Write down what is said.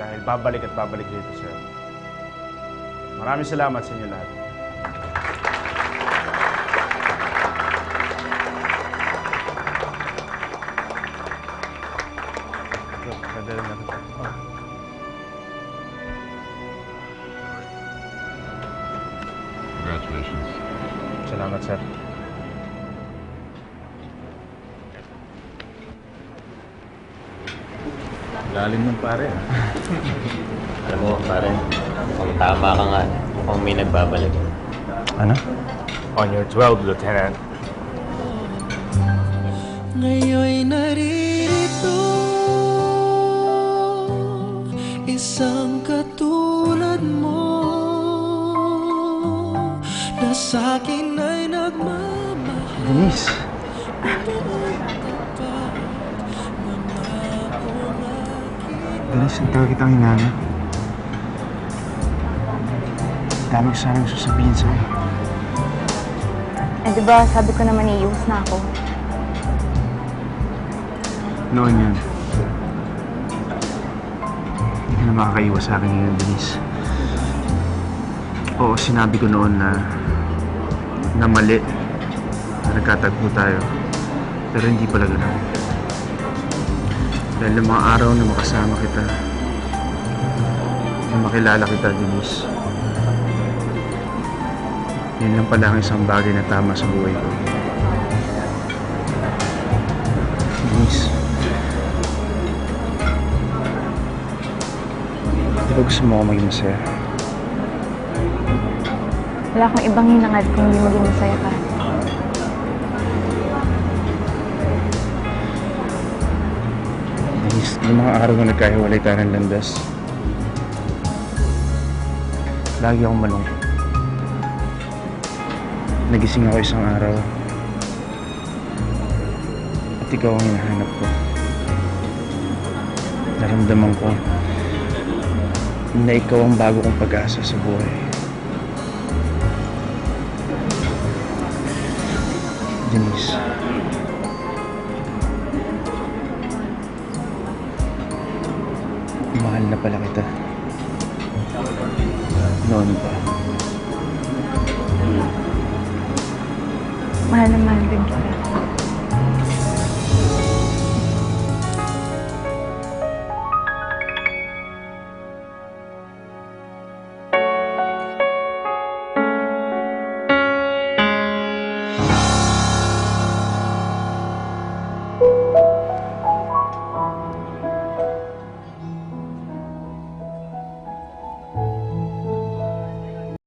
Dahil babalik at babalik dito, sir. Maraming salamat sa inyo lahat. Congratulations. Salamat, sir. Lalim ng pare, ah. Alam mo, pare, kung tama ka nga, mukhang may nagbabalik. Ano? On your 12, Lieutenant. Ngayon'y narito Isang katulad mo Na sa'kin ay nagmamahal Denise. Ang tagal kitang hinanap. Dami ko sanang sasabihin sa'yo. Eh, di ba, sabi ko naman iiwas na ako. Noon yun. Hindi ka na makakaiwas sa akin ngayon, Denise. Oo, sinabi ko noon na na mali na nagkatagpo tayo. Pero hindi pala ganun. Dahil mga araw na makasama kita, na makilala kita, Denise. Yun lang pala ang isang bagay na tama sa buhay ko. Denise. Di ba gusto mo ako maging masaya? Wala akong ibang hinangad kung hindi maging masaya ka. Yung mga araw na nagkahiwalay tayo ng landas, lagi akong malungkot. Nagising ako isang araw at ikaw ang hinahanap ko. Naramdaman ko na ikaw ang bago kong pag-asa sa buhay. Denise, mahal na pala kita. Noon pa. Mahal na mahal din kita.